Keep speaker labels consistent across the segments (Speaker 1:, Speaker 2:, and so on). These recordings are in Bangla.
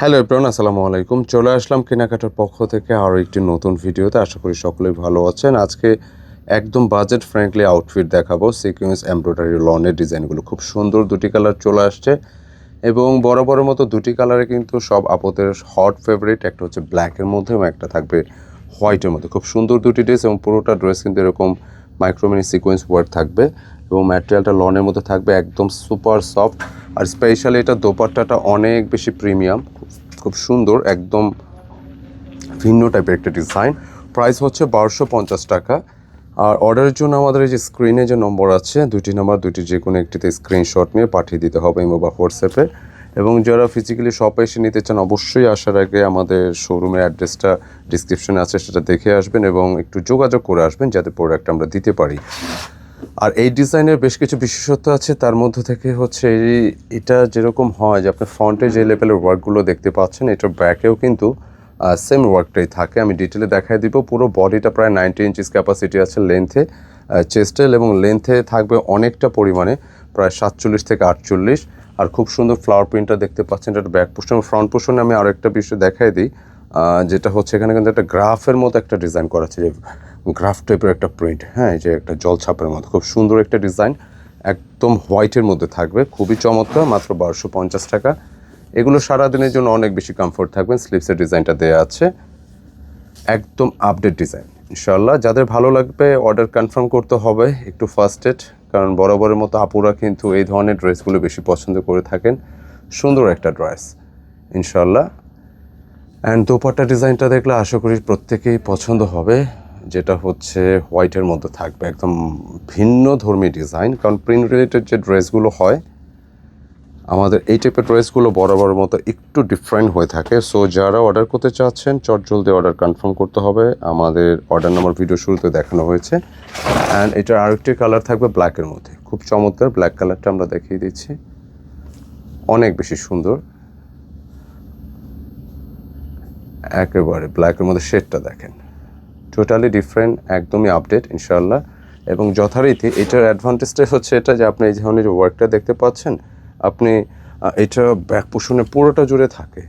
Speaker 1: হ্যালো এপ্রন আসসালামু আলাইকুম চলে আসলাম কেনাকাটার পক্ষ থেকে আরও একটি নতুন ভিডিওতে। আশা করি সকলেই ভালো আছেন। আজকে একদম বাজেট ফ্র্যাঙ্কলি আউটফিট দেখাবো। সিকুয়েন্স এমব্রয়ডারি লনের ডিজাইনগুলো খুব সুন্দর। দুটি কালার চলে আসছে। এবং বরাবরের মতো দুটি কালারে কিন্তু সব আপদের হট ফেভারিট একটা হচ্ছে ব্ল্যাকের মধ্যে এবং একটা থাকবে হোয়াইটের মধ্যে। খুব সুন্দর দুটি ড্রেস এবং পুরোটা ড্রেস কিন্তু এরকম মাইক্রোমিনি সিকোয়েন্স ওয়ার্ক থাকবে এবং ম্যাটেরিয়ালটা লনের মধ্যে থাকবে, একদম সুপার সফট। আর স্পেশালি এটা দোপাট্টাটা অনেক বেশি প্রিমিয়াম, খুব সুন্দর, একদম ভিন্ন টাইপের একটা ডিজাইন। প্রাইস হচ্ছে বারোশো পঞ্চাশ টাকা। আর অর্ডারের জন্য আমাদের এই যে স্ক্রিনে যে নম্বর আছে দুটি নাম্বার দুটি যে কোনো একটিতে স্ক্রিনশট নিয়ে পাঠিয়ে দিতে হবে ইমো বা হোয়াটসঅ্যাপে। এবং যারা ফিজিক্যালি শপে এসে নিতে চান, অবশ্যই আসার আগে আমাদের শোরুমের অ্যাড্রেসটা ডিসক্রিপশনে আছে, সেটা দেখে আসবেন এবং একটু যোগাযোগ করে আসবেন যাতে প্রোডাক্ট আমরা দিতে পারি। আর এই ডিজাইনের বেশ কিছু বিশেষত্ব আছে, তার মধ্যে থেকে হচ্ছে এটা যেরকম হয় যে আপনি ফ্রন্টে যে লেভেলের ওয়ার্কগুলো দেখতে পাচ্ছেন, এটার ব্যাকেও কিন্তু সেম ওয়ার্কটাই থাকে। আমি ডিটেলে দেখাই দিব, পুরো বডিটা প্রায় নাইনটি ইঞ্চিস ক্যাপাসিটি আছে লেন্থে চেস্টেল এবং লেন্থে থাকবে অনেকটা পরিমাণে, প্রায় সাতচল্লিশ থেকে আটচল্লিশ। আর খুব সুন্দর ফ্লাওয়ার প্রিন্টটা দেখতে পাচ্ছেন, এটা ব্যাক পোর্শন ফ্রন্ট পোর্শনে আমি আরও একটা বিষয় দেখাই দিই যেটা হচ্ছে এখানে কিন্তু একটা গ্রাফের মতো একটা ডিজাইন করা আছে, যে গ্রাফ টাইপের একটা প্রিন্ট হ্যাঁ যে একটা জল ছাপের মতো, খুব সুন্দর একটা ডিজাইন একদম হোয়াইটের মধ্যে থাকবে, খুবই চমৎকার, মাত্র বারোশো পঞ্চাশ টাকা। এগুলো সারাদিনের জন্য অনেক বেশি কমফোর্ট থাকবেন স্লিপসের ডিজাইনটা দেওয়া আছে, একদম আপডেট ডিজাইন ইনশাল্লাহ যাদের ভালো লাগবে অর্ডার কনফার্ম করতে হবে একটু ফার্স্ট এড কারণ বরাবরের মতো আপুরা কিন্তু এই ধরনের ড্রেসগুলো বেশি পছন্দ করে থাকেন। সুন্দর একটা ড্রেস ইনশাল্লাহ অ্যান্ড দোপাট্টা ডিজাইনটা দেখলে আশা করি প্রত্যেকেই পছন্দ হবে, যেটা হচ্ছে হোয়াইটের মধ্যে থাকবে। একদম ভিন্ন ধর্মী ডিজাইন, কারণ প্রিন্ট রিলেটেড যে ড্রেসগুলো হয় আমাদের এই টাইপের ড্রেসগুলো বরাবরের মতো একটু ডিফারেন্ট হয়ে থাকে। সো যারা অর্ডার করতে চাচ্ছেন চট জলদি অর্ডার কনফার্ম করতে হবে। আমাদের অর্ডার নাম্বার ভিডিও শুরুতে দেখানো হয়েছে। অ্যান্ড এটার আরেকটি কালার থাকবে ব্ল্যাকের মধ্যে। খুব চমৎকার ব্ল্যাক কালারটা আমরা দেখিয়ে দিচ্ছি। অনেক বেশি সুন্দর। একেবারে ব্ল্যাকের মধ্যে শেডটা দেখেন। টোটালি ডিফারেন্ট একদমই আপডেট ইনশাল্লাহ এবং যথারীতি এটার অ্যাডভান্টেজটা হচ্ছে এটা যে আপনি এই ধরনের ওয়ার্কটা দেখতে পাচ্ছেন। আপনি এটা ব্যাক পোষণে পুরোটা জুড়ে থাকে।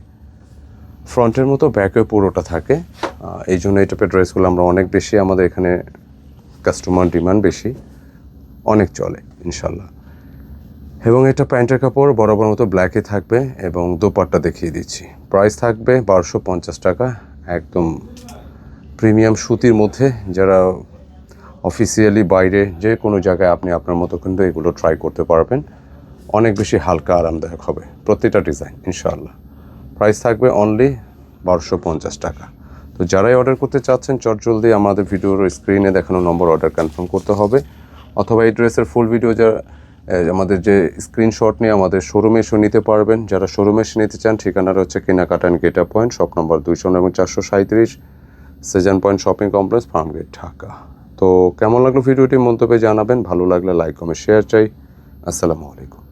Speaker 1: ফ্রন্টের মতো ব্যাকে পুরোটা থাকে। এই জন্য টাইপের ড্রেসগুলো আমরা অনেক বেশি আমাদের এখানে কাস্টমার ডিমান্ড বেশি, অনেক চলে ইনশাল্লাহ এবং এটা প্যান্টের কাপড় বরাবর মতো ব্ল্যাকে থাকবে এবং দোপাট্টা দেখিয়ে দিচ্ছি। প্রাইস থাকবে বারোশো পঞ্চাশ টাকা, একদম প্রিমিয়াম সুতির মধ্যে। যারা অফিসিয়ালি বাইরে যে কোনো জায়গায় আপনি আপনার মতো কিন্তু এগুলো ট্রাই করতে পারবেন। অনেক বেশি হালকা আরামদায়ক হবে, প্রতিটা ডিজাইন, ইনশাআল্লাহ। প্রাইস থাকবে অনলি বারোশো পঞ্চাশ টাকা। তো যারাই অর্ডার করতে চাচ্ছেন চট জলদি আমাদের ভিডিওর স্ক্রিনে দেখানো নম্বর অর্ডার কনফার্ম করতে হবে। অথবা এই ড্রেসের ফুল ভিডিও যা আমাদের যে স্ক্রিনশট নিয়ে আমাদের শোরুমে এসে নিতে পারবেন। যারা শোরুমে এসে নিতে চান, ঠিকানাটা হচ্ছে কেনাকাটা অ্যান্ড গেটা পয়েন্ট শপ নম্বর দুইশো এবং চারশো সাঁত্রিশ Sezan point shopping complex Farmgate Dhaka তো কেমন লাগল ভিডিওটি, মন্তব্যে জানাবেন। ভালো লাগলে লাইক কমেন্ট শেয়ার চাই। আসসালামু আলাইকুম।